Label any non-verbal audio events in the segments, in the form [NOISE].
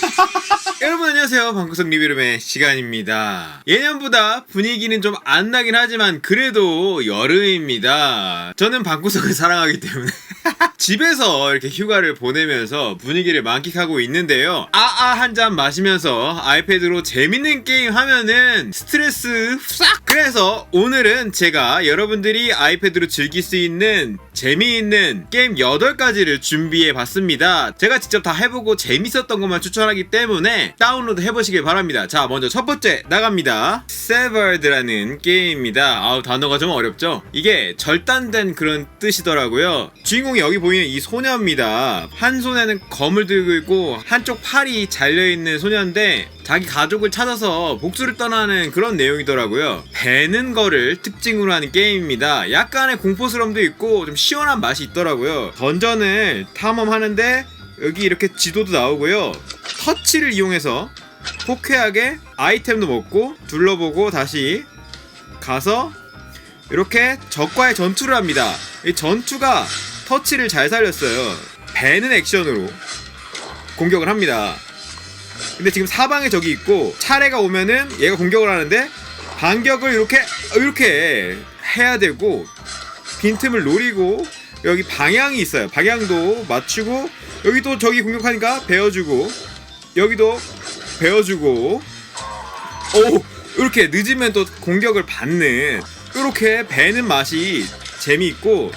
[LAUGHS] 여러분 안녕하세요. 방구석 리뷰룸의 시간입니다. 예년보다 분위기는 좀 안 나긴 하지만 그래도 여름입니다. 저는 방구석을 사랑하기 때문에 [LAUGHS] 집에서 이렇게 휴가를 보내면서 분위기를 만끽하고 있는데요. 아아 한 잔 마시면서 아이패드로 재밌는 게임 하면은 스트레스 싹! 그래서 오늘은 제가 여러분들이 아이패드로 즐길 수 있는 재미있는 게임 8가지를 준비해 봤습니다. 제가 직접 다 해보고 재밌었던 것만 추천하기 때문에 다운로드 해보시길 바랍니다. 자 먼저 첫 번째 나갑니다. 세버드라는 게임입니다. 아우 단어가 좀 어렵죠? 이게 절단된 그런 뜻이더라고요. 주인공이 여기 보 이는 이 소녀입니다. 한 손에는 검을 들고 있고 한쪽 팔이 잘려있는 소녀인데 자기 가족을 찾아서 복수를 떠나는 그런 내용이더라고요. 배는 거를 특징으로 하는 게임입니다. 약간의 공포스러움도 있고 좀 시원한 맛이 있더라고요. 던전을 탐험하는데 여기 이렇게 지도도 나오고요. 터치를 이용해서 포쾌하게 아이템도 먹고 둘러보고 다시 가서 이렇게 적과의 전투를 합니다. 이 전투가 터치를 잘 살렸어요. 배는 액션으로 공격을 합니다. 근데 지금 사방에 적이 있고 차례가 오면은 얘가 공격을 하는데 반격을 이렇게 이렇게 해야 되고 빈틈을 노리고 여기 방향이 있어요. 방향도 맞추고 여기 또 저기 공격하니까 베어주고 여기도 베어주고 오 이렇게 늦으면 또 공격을 받는 이렇게 배는 맛이 재미있고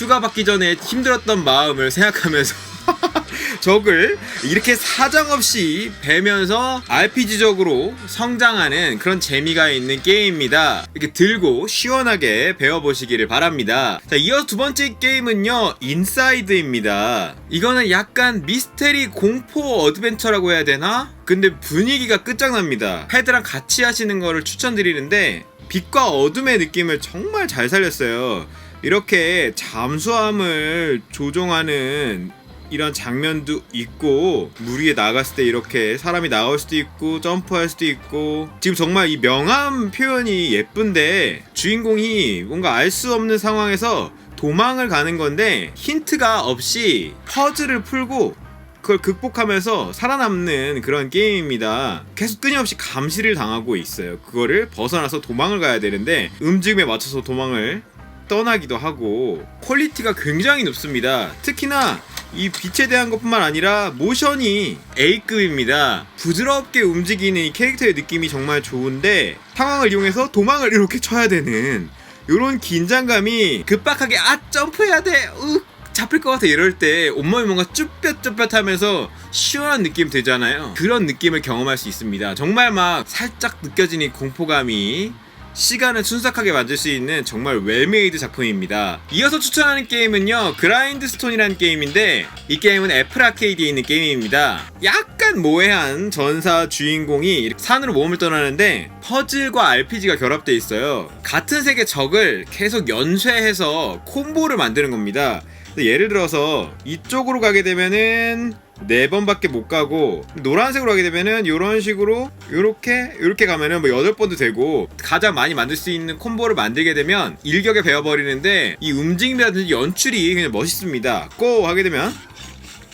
휴가 받기 전에 힘들었던 마음을 생각하면서 [LAUGHS] 적을 이렇게 사정없이 베면서 RPG적으로 성장하는 그런 재미가 있는 게임입니다. 이렇게 들고 시원하게 배워보시기를 바랍니다. 자, 이어서 두 번째 게임은요, 인사이드입니다. 이거는 약간 미스테리 공포 어드벤처라고 해야 되나? 근데 분위기가 끝장납니다. 패드랑 같이 하시는 거를 추천드리는데, 빛과 어둠의 느낌을 정말 잘 살렸어요. 이렇게 잠수함을 조종하는 이런 장면도 있고 물 위에 나갔을 때 이렇게 사람이 나올 수도 있고 점프할 수도 있고 지금 정말 이 명암 표현이 예쁜데 주인공이 뭔가 알 수 없는 상황에서 도망을 가는 건데 힌트가 없이 퍼즐을 풀고 그걸 극복하면서 살아남는 그런 게임입니다. 계속 끊임없이 감시를 당하고 있어요. 그거를 벗어나서 도망을 가야 되는데 움직임에 맞춰서 도망을 떠나기도 하고 퀄리티가 굉장히 높습니다. 특히나 이 빛에 대한 것뿐만 아니라 모션이 A급입니다. 부드럽게 움직이는 이 캐릭터의 느낌이 정말 좋은데 상황을 이용해서 도망을 이렇게 쳐야 되는 이런 긴장감이 급박하게 아 점프해야 돼. 으 잡힐 것 같아 이럴 때 온몸이 뭔가 쭈뼛쭈뼛하면서 시원한 느낌 되잖아요. 그런 느낌을 경험할 수 있습니다. 정말 막 살짝 느껴지는 이 공포감이 시간을 순삭하게 만들 수 있는 정말 웰메이드 작품입니다. 이어서 추천하는 게임은요, 그라인드스톤이라는 게임인데, 이 게임은 애플 아케이드에 있는 게임입니다. 약간 모해한 전사 주인공이 산으로 몸을 떠나는데, 퍼즐과 RPG가 결합되어 있어요. 같은 색의 적을 계속 연쇄해서 콤보를 만드는 겁니다. 예를 들어서 이쪽으로 가게 되면은 네 번밖에 못 가고 노란색으로 가게 되면은 이런 식으로 요렇게 요렇게 가면은 뭐 여덟 번도 되고 가장 많이 만들 수 있는 콤보를 만들게 되면 일격에 베어버리는데 이 움직임이라든지 연출이 그냥 멋있습니다. 고 하게 되면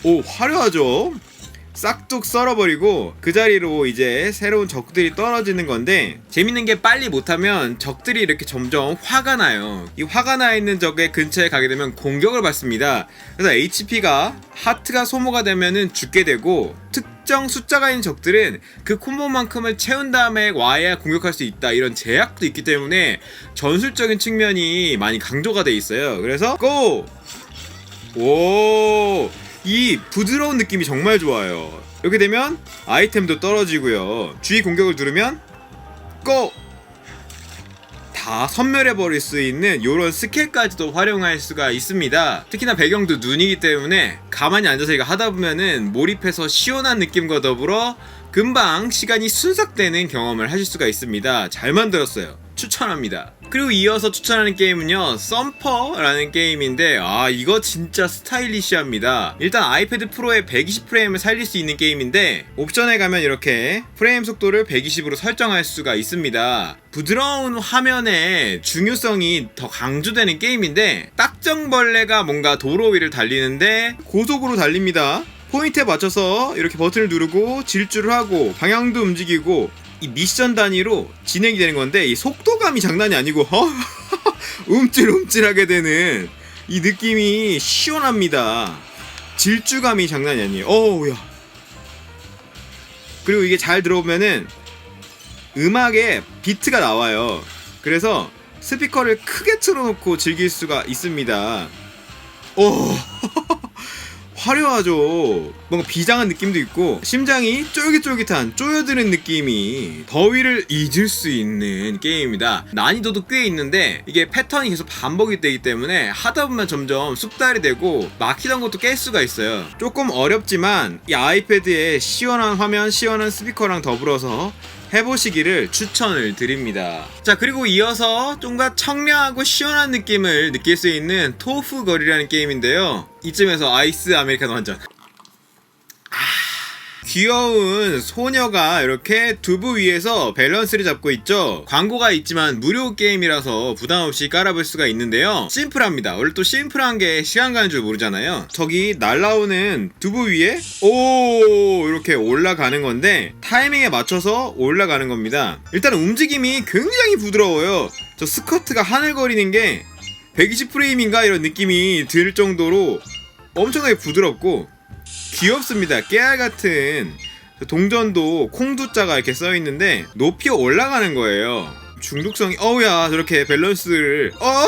오 화려하죠. 싹둑 썰어버리고 그 자리로 이제 새로운 적들이 떨어지는 건데 재밌는 게 빨리 못하면 적들이 이렇게 점점 화가 나요. 이 화가 나 있는 적의 근처에 가게 되면 공격을 받습니다. 그래서 HP가 하트가 소모가 되면은 죽게 되고 특정 숫자가 있는 적들은 그 콤보만큼을 채운 다음에 와야 공격할 수 있다 이런 제약도 있기 때문에 전술적인 측면이 많이 강조가 돼 있어요. 그래서 고! 오! 이 부드러운 느낌이 정말 좋아요. 이렇게 되면 아이템도 떨어지고요. 주의 공격을 누르면 고! 다 선멸해버릴 수 있는 이런 스킬까지도 활용할 수가 있습니다. 특히나 배경도 눈이기 때문에 가만히 앉아서 이거 하다 보면은 몰입해서 시원한 느낌과 더불어 금방 시간이 순삭되는 경험을 하실 수가 있습니다. 잘 만들었어요. 추천합니다. 그리고 이어서 추천하는 게임은요, 썸퍼라는 게임인데, 아, 이거 진짜 스타일리시합니다. 일단 아이패드 프로의 120프레임을 살릴 수 있는 게임인데, 옵션에 가면 이렇게 프레임 속도를 120으로 설정할 수가 있습니다. 부드러운 화면의 중요성이 더 강조되는 게임인데, 딱정벌레가 뭔가 도로 위를 달리는데, 고속으로 달립니다. 포인트에 맞춰서 이렇게 버튼을 누르고 질주를 하고 방향도 움직이고 이 미션 단위로 진행이 되는 건데 이 속도감이 장난이 아니고 허 [LAUGHS] 움찔움찔하게 되는 이 느낌이 시원합니다. 질주감이 장난이 아니에요. 어우야. 그리고 이게 잘 들어보면은 음악에 비트가 나와요. 그래서 스피커를 크게 틀어놓고 즐길 수가 있습니다. 오, 화려하죠. 뭔가 비장한 느낌도 있고 심장이 쫄깃쫄깃한 쪼여드는 느낌이 더위를 잊을 수 있는 게임입니다. 난이도도 꽤 있는데 이게 패턴이 계속 반복이 되기 때문에 하다 보면 점점 숙달이 되고 막히던 것도 깰 수가 있어요. 조금 어렵지만 이 아이패드에 시원한 화면, 시원한 스피커랑 더불어서 해보시기를 추천을 드립니다. 자, 그리고 이어서 좀더 청량하고 시원한 느낌을 느낄 수 있는 토프 거리라는 게임인데요. 이쯤에서 아이스 아메리카노 한 잔. 귀여운 소녀가 이렇게 두부 위에서 밸런스를 잡고 있죠. 광고가 있지만 무료 게임이라서 부담 없이 깔아볼 수가 있는데요. 심플합니다. 원래 또 심플한 게 시간 가는 줄 모르잖아요. 저기 날라오는 두부 위에 오 이렇게 올라가는 건데 타이밍에 맞춰서 올라가는 겁니다. 일단 움직임이 굉장히 부드러워요. 저 스커트가 하늘거리는 게 120프레임인가 이런 느낌이 들 정도로 엄청나게 부드럽고 귀엽습니다. 깨알 같은 동전도 콩두자가 이렇게 써 있는데 높이 올라가는 거예요. 중독성이 어우야 저렇게 밸런스를 어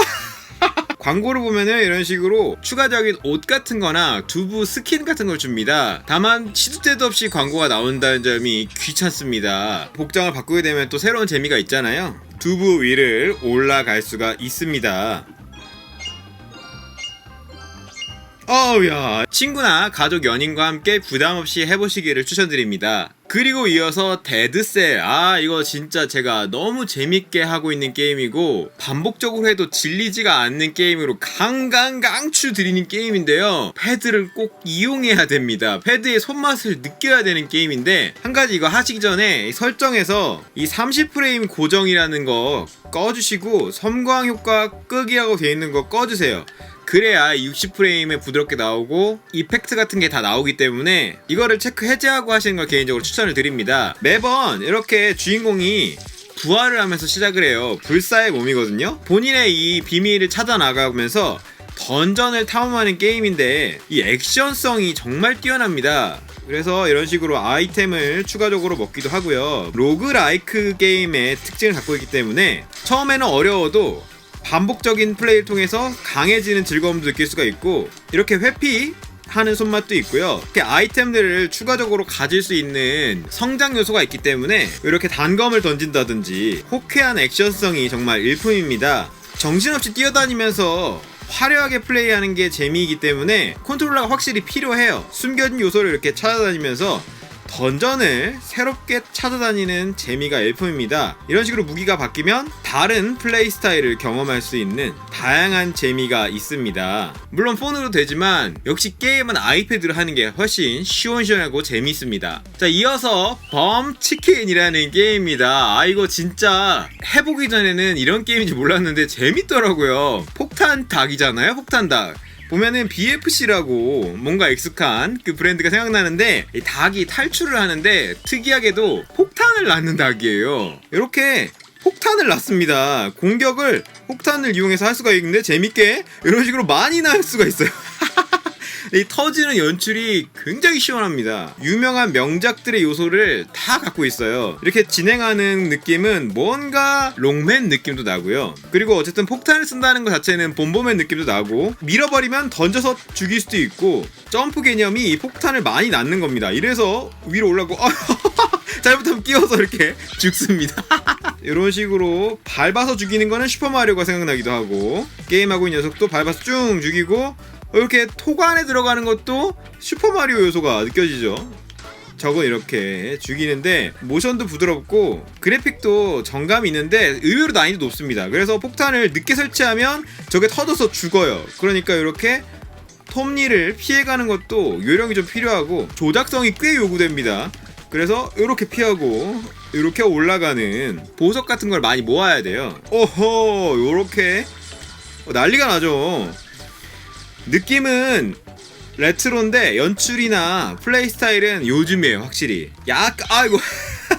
[LAUGHS] 광고를 보면은 이런 식으로 추가적인 옷 같은 거나 두부 스킨 같은 걸 줍니다. 다만 시도 때도 없이 광고가 나온다는 점이 귀찮습니다. 복장을 바꾸게 되면 또 새로운 재미가 있잖아요. 두부 위를 올라갈 수가 있습니다. 어우야. 친구나 가족 연인과 함께 부담 없이 해보시기를 추천드립니다. 그리고 이어서 데드셀. 아 이거 진짜 제가 너무 재밌게 하고 있는 게임이고 반복적으로 해도 질리지가 않는 게임으로 강강 강추 드리는 게임인데요. 패드를 꼭 이용해야 됩니다. 패드의 손맛을 느껴야 되는 게임인데 한 가지 이거 하시기 전에 설정에서 이 30프레임 고정이라는 거 꺼주시고 섬광 효과 끄기라고 되어 있는 거 꺼주세요 그래야 60프레임에 부드럽게 나오고 이펙트 같은 게 다 나오기 때문에 이거를 체크 해제하고 하시는 걸 개인적으로 추천을 드립니다. 매번 이렇게 주인공이 부활을 하면서 시작을 해요. 불사의 몸이거든요. 본인의 이 비밀을 찾아 나가면서 던전을 탐험하는 게임인데 이 액션성이 정말 뛰어납니다. 그래서 이런 식으로 아이템을 추가적으로 먹기도 하고요. 로그라이크 게임의 특징을 갖고 있기 때문에 처음에는 어려워도 반복적인 플레이를 통해서 강해지는 즐거움도 느낄 수가 있고 이렇게 회피 하는 손맛도 있고요. 이렇게 아이템들을 추가적으로 가질 수 있는 성장 요소가 있기 때문에 이렇게 단검을 던진다든지 호쾌한 액션성이 정말 일품입니다. 정신없이 뛰어다니면서 화려하게 플레이하는 게 재미이기 때문에 컨트롤러가 확실히 필요해요. 숨겨진 요소를 이렇게 찾아다니면서 던전을 새롭게 찾아다니는 재미가 일품입니다. 이런 식으로 무기가 바뀌면 다른 플레이 스타일을 경험할 수 있는 다양한 재미가 있습니다. 물론 폰으로 되지만 역시 게임은 아이패드로 하는 게 훨씬 시원시원하고 재미있습니다. 자, 이어서 범 치킨이라는 게임입니다. 아, 이거 진짜 해보기 전에는 이런 게임인지 몰랐는데 재밌더라고요. 폭탄 닭이잖아요, 폭탄 닭. 보면은 BFC라고 뭔가 익숙한 그 브랜드가 생각나는데 이 닭이 탈출을 하는데 특이하게도 폭탄을 낳는 닭이에요. 이렇게 폭탄을 낳습니다. 공격을 폭탄을 이용해서 할 수가 있는데 재밌게 이런 식으로 많이 낳을 수가 있어요. 이 터지는 연출이 굉장히 시원합니다. 유명한 명작들의 요소를 다 갖고 있어요. 이렇게 진행하는 느낌은 뭔가 롱맨 느낌도 나고요. 그리고 어쨌든 폭탄을 쓴다는 것 자체는 본보맨 느낌도 나고 밀어버리면 던져서 죽일 수도 있고 점프 개념이 이 폭탄을 많이 낳는 겁니다. 이래서 위로 올라고 [LAUGHS] 잘못하면 끼워서 이렇게 죽습니다. [LAUGHS] 이런 식으로 밟아서 죽이는 거는 슈퍼마리오가 생각나기도 하고 게임하고 있는 녀석도 밟아서 쭉 죽이고 이렇게 토 안에 들어가는 것도 슈퍼마리오 요소가 느껴지죠. 저건 이렇게 죽이는데 모션도 부드럽고 그래픽도 정감이 있는데 의외로 난이도 높습니다. 그래서 폭탄을 늦게 설치하면 저게 터져서 죽어요. 그러니까 이렇게 톱니를 피해가는 것도 요령이 좀 필요하고 조작성이 꽤 요구됩니다. 그래서 이렇게 피하고 이렇게 올라가는 보석 같은 걸 많이 모아야 돼요. 오호, 이렇게 난리가 나죠. 느낌은 레트로인데 연출이나 플레이 스타일은 요즘이에요 확실히. 약간 아이고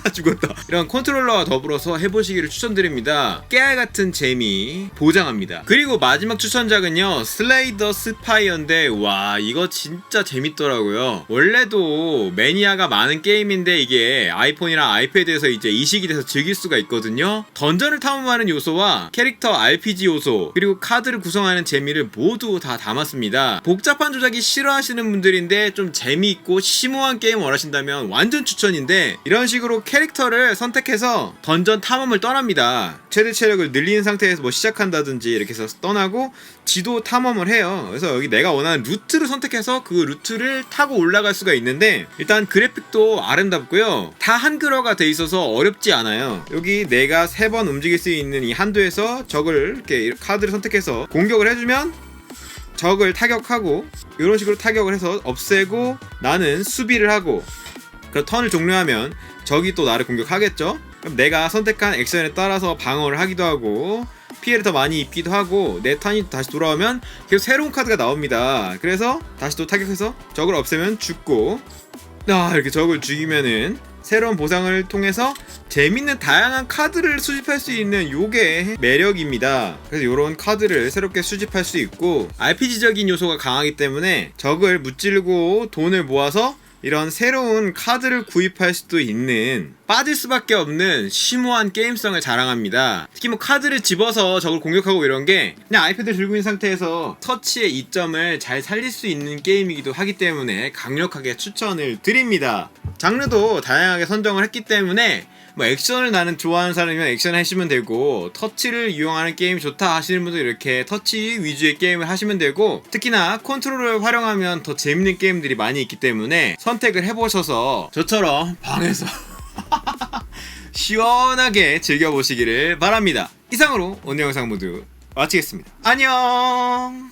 [LAUGHS] 죽었다. 이런 컨트롤러와 더불어서 해보시기를 추천드립니다. 깨알 같은 재미 보장합니다. 그리고 마지막 추천작은요 슬레이더 스파이어인데 와 이거 진짜 재밌더라고요. 원래도 매니아가 많은 게임인데 이게 아이폰이랑 아이패드에서 이제 이식이 돼서 즐길 수가 있거든요. 던전을 탐험하는 요소와 캐릭터 RPG 요소 그리고 카드를 구성하는 재미를 모두 다 담았습니다. 복잡한 조작이 싫어하시는 분들인데 좀 재미있고 심오한 게임 원하신다면 완전 추천인데 이런 식으로 캐릭터를 선택해서 던전 탐험을 떠납니다. 최대 체력을 늘리는 상태에서 뭐 시작한다든지 이렇게 해서 떠나고 지도 탐험을 해요. 그래서 여기 내가 원하는 루트를 선택해서 그 루트를 타고 올라갈 수가 있는데 일단 그래픽도 아름답고요. 다 한글화가 돼 있어서 어렵지 않아요. 여기 내가 세 번 움직일 수 있는 이 한도에서 적을 이렇게 카드를 선택해서 공격을 해주면 적을 타격하고 이런 식으로 타격을 해서 없애고 나는 수비를 하고 그 턴을 종료하면 적이 또 나를 공격하겠죠? 그럼 내가 선택한 액션에 따라서 방어를 하기도 하고 피해를 더 많이 입기도 하고 내 턴이 다시 돌아오면 계속 새로운 카드가 나옵니다. 그래서 다시 또 타격해서 적을 없애면 죽고 아 이렇게 적을 죽이면은 새로운 보상을 통해서 재밌는 다양한 카드를 수집할 수 있는 요게 매력입니다. 그래서 요런 카드를 새롭게 수집할 수 있고 RPG적인 요소가 강하기 때문에 적을 무찌르고 돈을 모아서 이런 새로운 카드를 구입할 수도 있는 빠질 수밖에 없는 심오한 게임성을 자랑합니다. 특히 뭐 카드를 집어서 적을 공격하고 이런 게 그냥 아이패드 들고 있는 상태에서 터치의 이점을 잘 살릴 수 있는 게임이기도 하기 때문에 강력하게 추천을 드립니다. 장르도 다양하게 선정을 했기 때문에 뭐 액션을 나는 좋아하는 사람이면 액션 하시면 되고 터치를 이용하는 게임이 좋다 하시는 분들 이렇게 터치 위주의 게임을 하시면 되고 특히나 컨트롤을 활용하면 더 재밌는 게임들이 많이 있기 때문에 선택을 해보셔서 저처럼 방에서 [LAUGHS] 시원하게 즐겨보시기를 바랍니다. 이상으로 오늘 영상 모두 마치겠습니다. 안녕!